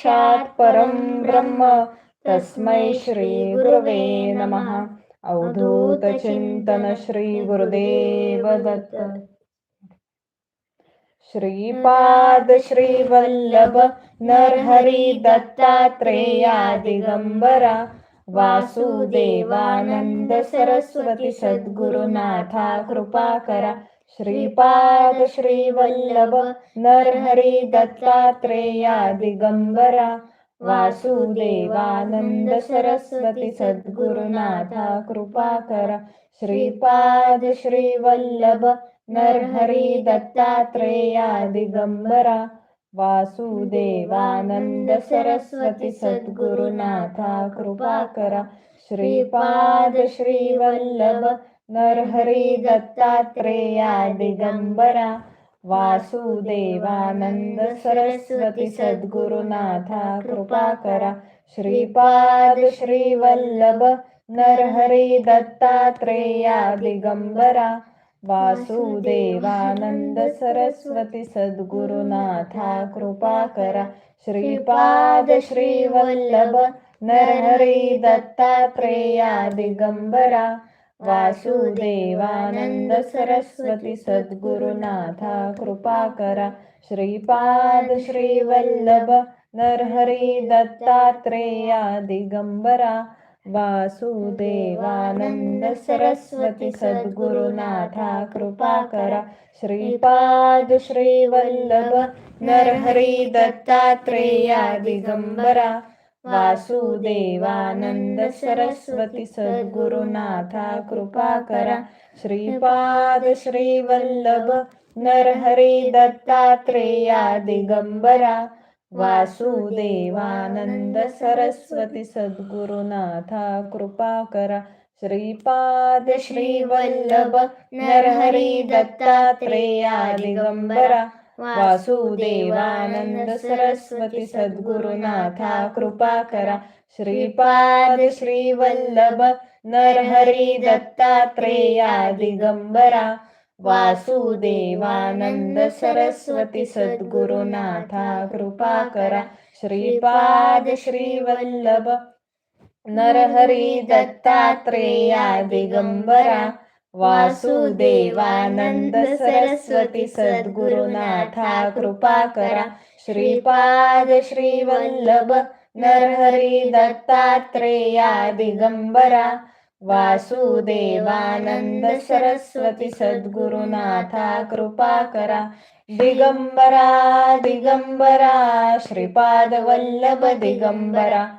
साक्षात् परं ब्रह्म। तस्मै श्री श्रीगुरवे नमः। श्री गुरुदेव दत्त श्रीपाद श्रीवल्लभ नरहरि दत्तात्रेया दिगम्बरा वासुदेवानन्द सरस्वती सद्गुरुनाथा कृपाकरा। श्रीपाद श्रीवल्लभ नरहरी दत्तात्रेया दिगंबरा वासुदेवानंद सरस्वती सद्गुरुनाथा कृपा करा. श्रीपाद श्रीवल्लभ नरहरी दत्तात्रेया दिगंबरा वासुदेवानंद सरस्वती सद्गुरुनाथा कृपा करा. श्रीपाद श्रीवल्लभ नरहरी दत्तात्रेया दिगंबरा वासुदेवानंद सरस्वती सद्गुरुनाथा कृपा करा। श्रीपाद श्रीवल्लभ नरहरी दत्तात्रेया दिगंबरा वासुदेवानंद सरस्वती सद्गुरुनाथा कृपा करा। श्रीपाद श्रीवल्लभ नरहरी दत्तात्रेया दिगंबरा वासुदेवानंद सरस्वती सद्गुरुनाथा कृपा करा। श्रीपाद श्रीवल्लभ नरहरी दत्तात्रेया दिगंबरा। वासुदेवानंद सरस्वती सद्गुरुनाथा कृपा करा। श्रीपाद श्रीवल्लभ नरहरी दत्तात्रेया दिगंबरा। वासुदेवानंद सरस्वती सद्गुरुनाथा कृपा करा. श्रीपाद श्रीवल्लभ नरहरी दत्तात्रेया दिगंबरा. वासुदेवानंद सरस्वती सद्गुरुनाथा कृपा करा. श्रीपाद श्रीवल्लभ नरहरी दत्तात्रेया दिगंबरा. वासुदेवानंद सरस्वती सद्गुरुनाथा कृपा करा श्रीपाद श्रीवल्लभ नरहरी दत्तात्रेया दिगंबरा वासुदेवानंद सरस्वती सद्गुरुनाथा कृपा करा श्रीपाद श्रीवल्लभ नरहरी दत्तात्रेया दिगंबरा वासुदेवानंद सरस्वती सद्गुरुनाथा कृपा करा. श्रीपाद श्रीवल्लभ नरहरी दत्तात्रेया दिगंबरा. वासुदेवानंद सरस्वती सद्गुरुनाथा कृपा करा. दिगंबरा दिगंबरा श्रीपाद वल्लभ दिगंबरा.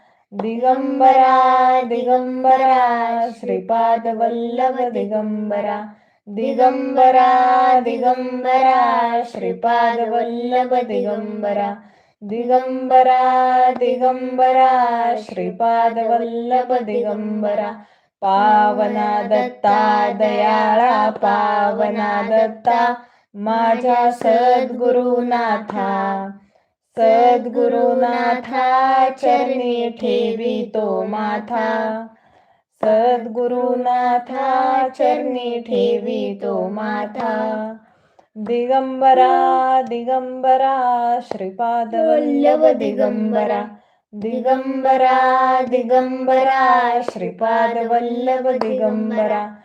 दिगंबरा दिगंबरा श्रीपाद वल्लभ दिगंबरा दिगंबरा दिगंबरा श्रीपाद वल्लभ दिगंबरा दिगंबरा दिगंबरा श्रीपाद वल्लभ दिगंबरा पावना दत्ता दयाळा पावना दत्ता माझ्या सद्गुरुनाथा सद्गुरुनाथा चरणी ठेवी तो माथा. सद्गुरुनाथा चरणी ठेवी तो माथा. दिगंबरा दिगंबरा श्रीपाद वल्लव दिगंबरा. दिगंबरा दिगंबरा श्रीपाद वल्लभ दिगंबरा.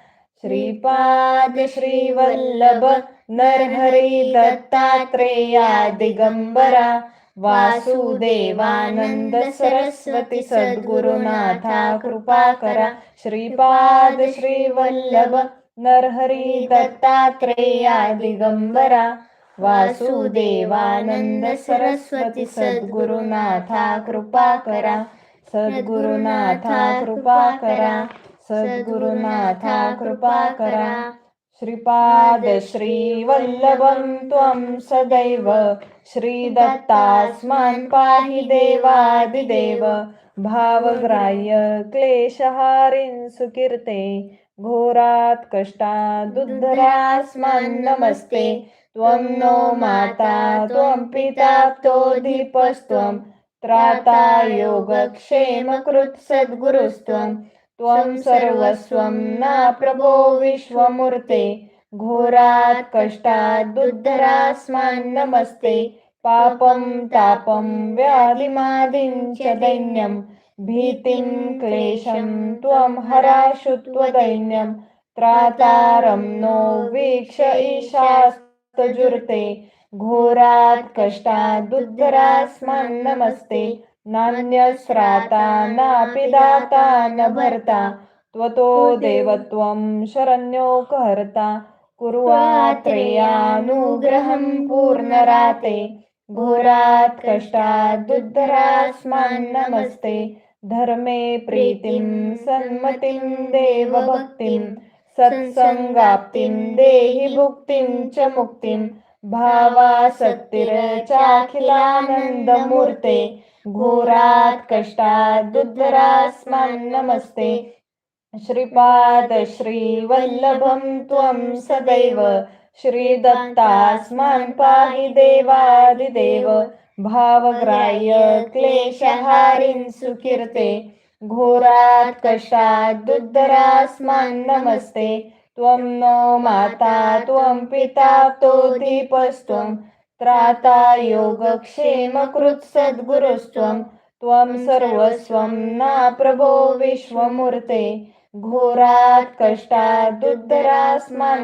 श्रीपाद श्रीवल्लभ नरहरी दत्तात्रेया दिगंबरा. वासुदेवानंद सरस्वती सद्गुरुनाथा कृपा करा। श्रीपाद श्रीवल्लभ नरहरी दत्तात्रेया दिगंबरा वासुदेवानंद सरस्वती सद्गुरुनाथा कृपा करा। सद्गुरुनाथा कृपा करा। सद्गुरुनाथा कृपा करा। श्रीपाद श्रीवल्लभं त्वं सदैव। श्रीदत्तास्मान् पाहि देवादिदेव। भावग्राह्य क्लेशहारिन् सुकीर्ते। घोरात् कष्टादुद्धरास्मान् नमस्ते। त्वं नो माता त्वं पिता दीपस्त्वं त्राता योगक्षेमकृत् सद्गुरुस्त्वं। त्वं सर्वस्वं न प्रभो विश्वमूर्ते। घोरात् कष्टादुद्धरास्मान् नमस्ते। पापं तापं व्याधिमादिं च दैन्यं। भीतिं क्लेशं त्वं हराशु त्वदैन्यं। त्रातारं नो वीक्ष ईशास्तजुर्ते। घोरात् कष्टादुद्धरास्मान् नमस्ते। नान्यस्राता नापि दाता न भर्ता त्वतो देवत्वं शरण्योकहर्ता कुर्वात्रेयानुग्रहं पूर्णराते घोरात् कष्टादुद्धरास्मान् नमस्ते धर्मे प्रीतिं सन्मतिं देवभक्तिं सत्सङ्गाप्तिं देहि भुक्तिं च मुक्तिं भावा सत्तिरचाखिलानंद मूर्ते घोरात कष्टात कष्टादुद्धरास्मान् नमस्ते. श्रीपाद श्रीवल्लभं त्वं सदैव श्रीदत्तास्मान् पाहि देवादिदेव. भावग्राह्य क्लेशहारिन् सुकीर्ते घोरात् कष्टादुद्धरास्मान् नमस्ते. त्वं नो माता त्वं पिता तो दीपस्त्वं। त्राता योगक्षेमकृत् सद्गुरुस्त्वं त्वं सर्वस्वं न प्रभो विश्वमूर्ते। घोरात् कष्टादुद्धरास्मान्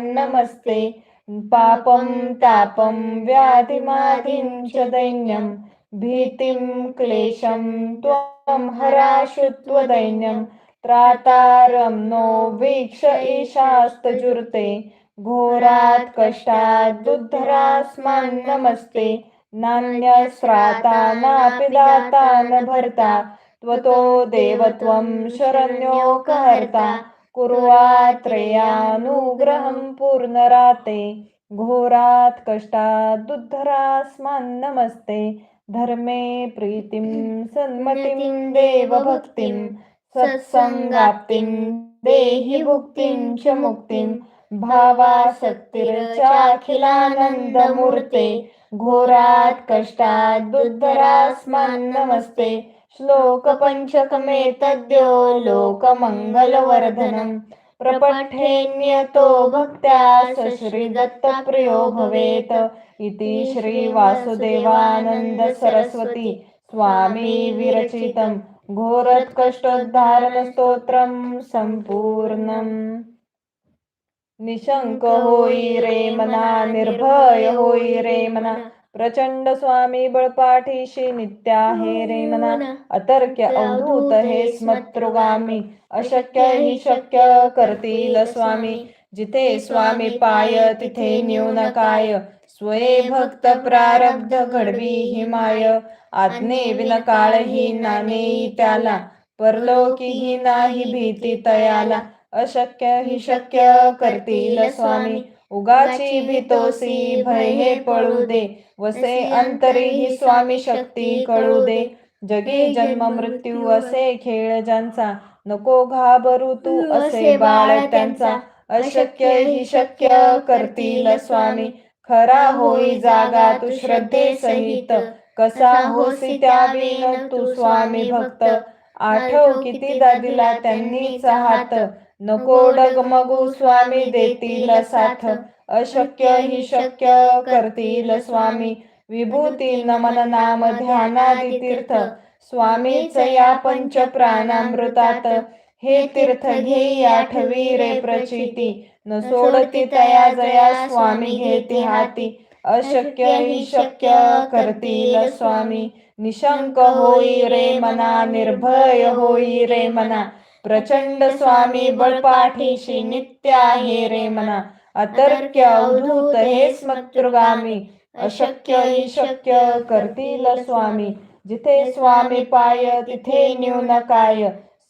नमस्ते। पापं तापं व्याधिमाधिं च दैन्यं। भीतिं क्लेशं त्वं हराशुत्वदैन्यम् त्रातारं नो वीक्ष ईशास्तजुर्ते घोरात् कष्टादुद्धरास्मान् नमस्ते। नान्यस्राता नापि दाता न भर्ता। त्वतो देवत्वं शरण्योकहर्ता। कुर्वात्रेयानुग्रहं पूर्णराते। घोरात् कष्टादुद्धरास्मान् नमस्ते। धर्मे प्रीतिं सन्मतिं देवभक्तिं। सत्सङ्गाप्तिं देहि भुक्तिं च मुक्तिं भावासक्तिरचाखिलानन्दमूर्ते घोरात् कष्टादुद्धरास्मान् नमस्ते श्लोकपञ्चकमेतद्यो लोकमङ्गलवर्धनम् प्रपठेन्यतो भक्त्या स श्रीदत्तप्रियो भवेत्। इति श्रीवासुदेवानन्दसरस्वती स्वामी विरचितं घोरत्कष्टोद्धारणस्तोत्रं सम्पूर्णम् निशंक होई रे मना निर्भय होई रे मना प्रचंड स्वामी बळपाठीशी नित्या हे रे मना अतर्क्य अवधूत हे स्मत्रुगामी अशक्य हि शक्य करतील स्वामी जिथे स्वामी पाय तिथे न्यून काय? स्वये भक्त प्रारब्ध घडवी हिमाय. आज्ञे विनकाळ ही नानेई त्याला. परलोकी ही नाही भीती तयाला. अशक्य हि शक्य करतील स्वामी. उगाची भीतोसी भय हे पळू दे. वसे अंतरी ही स्वामी शक्ती कळू दे. जगे जन्म मृत्यू असे खेळ ज्यांचा. नको घाबरू तू असे बाळ त्यांचा. अशक्य हि शक्य करतील स्वामी. खरा होई जागा तू श्रद्धे सहित. कसा होसी त्या विन तू स्वामी भक्त. आठव किती दिला त्यांनी चाहत. नको डगमगू स्वामी देतील साथ. अशक्य हि शक्य करतील स्वामी. विभूती नमन नाम ध्यानादी तीर्थ स्वामीच या पंच प्राणामृतात हे तीर्थ घेई आठवी रे प्रचिती. न सोडती तया जया स्वामी घेती हाती. अशक्य हि शक्य करतील स्वामी. निशंक होई रे मना निर्भय होई रे मना. प्रचंड स्वामी बळपाठीशी नित्य आहे रे मना. अतर्क्य अवधूत हे स्मतृगामी अशक्य हि शक्य करतील स्वामी. जिथे स्वामी पाय तिथे न्यून काय.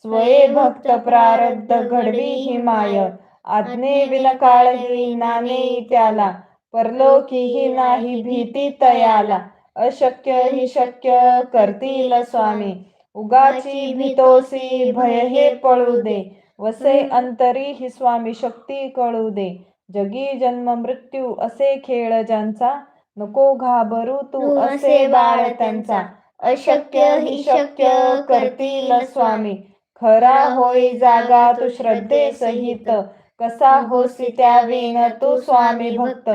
स्वये भक्त प्रारब्ध घडवी हिमाय आज्ञे विलकाळ काळही नाने त्याला. परलोकीही नाही भीती तयाला. अशक्य ही शक्य करतील स्वामी. उगाची भीतोसी भय हे पळू दे. वसे अंतरी ही स्वामी शक्ती कळू दे. जगी जन्म मृत्यू असे खेळ ज्यांचा. नको घाबरू तू असे बाळ त्यांचा. अशक्य ही शक्य करतील स्वामी. खरा होई जागा तू श्रद्धे सहित कसा होसी त्या विण तू स्वामी भक्त.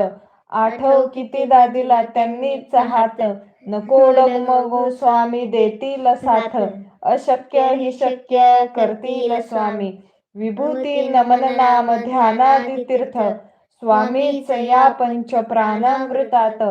आठव कितीदा दिला त्यांनीच हात नको डगमगू स्वामी देतील साथ. अशक्य ही शक्य करतील स्वामी. विभूती नमन नाम ध्यानादी तीर्थ स्वामीच या पंच प्राणामृतात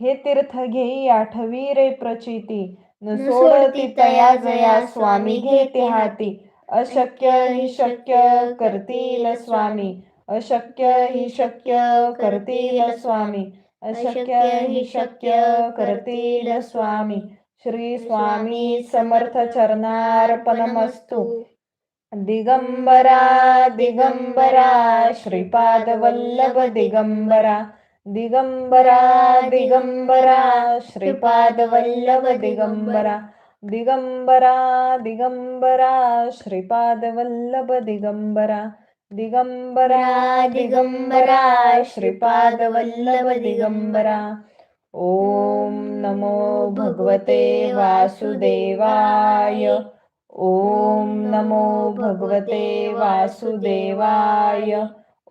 हे तीर्थ घेई आठवी रे प्रचिती. न सोडती तया जया स्वामी घेते हाती. अशक्य ही शक्य करतील स्वामी. अशक्य ही शक्य करतील स्वामी. अशक्य ही शक्य करतील स्वामी. श्री स्वामी समर्थ चरणार्पणमस्तु. दिगंबरा दिगंबरा श्रीपाद वल्लभ दिगंबरा. दिगंबरा दिगंबरा श्रीपादवल्लभ दिगंबरा दिगंबरा दिगंबरा श्रीपादवल्लभ दिगंबरा दिगंबरा दिगंबरा श्रीपादवल्लभ दिगंबरा। ओम नमो भगवते वासुदेवाय। ओम नमो भगवते वासुदेवाय।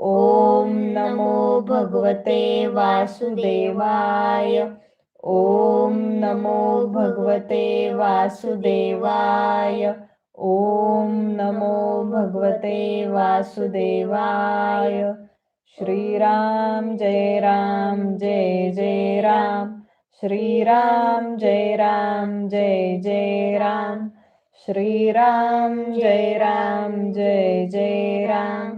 ओम नमो भगवते वासुदेवाय। ओम नमो भगवते वासुदेवाय। ओम नमो भगवते वासुदेवाय। श्रीराम जय राम जय जय राम। श्रीराम जय राम जय जय राम। श्रीराम जय राम जय जय राम।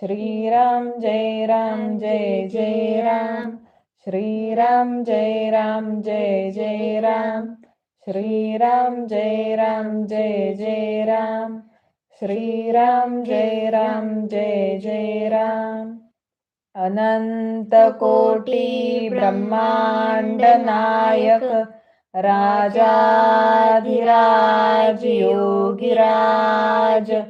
श्रीराम जय राम जय जय राम। श्रीराम जय राम जय जय राम। श्रीराम जय राम जय जय राम। श्रीराम जय राम जय जय राम। अनंत कोटी ब्रह्मांड नायक राजाधिराज योगिराज।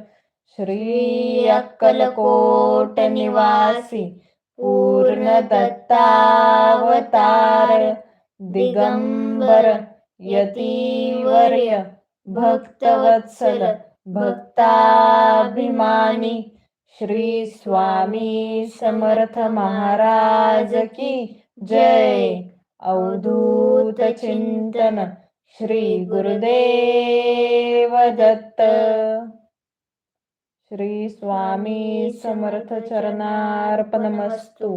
श्री अक्कलकोट निवासी पूर्ण दत्तावतार दिगंबर यतीवर्य भक्तवत्सल भक्ताभिमानी श्री स्वामी समर्थ महाराज की जय। अवधूत चिंतन श्री गुरुदेव दत्त। श्री स्वामी समर्थ चरणार्पणमस्तु.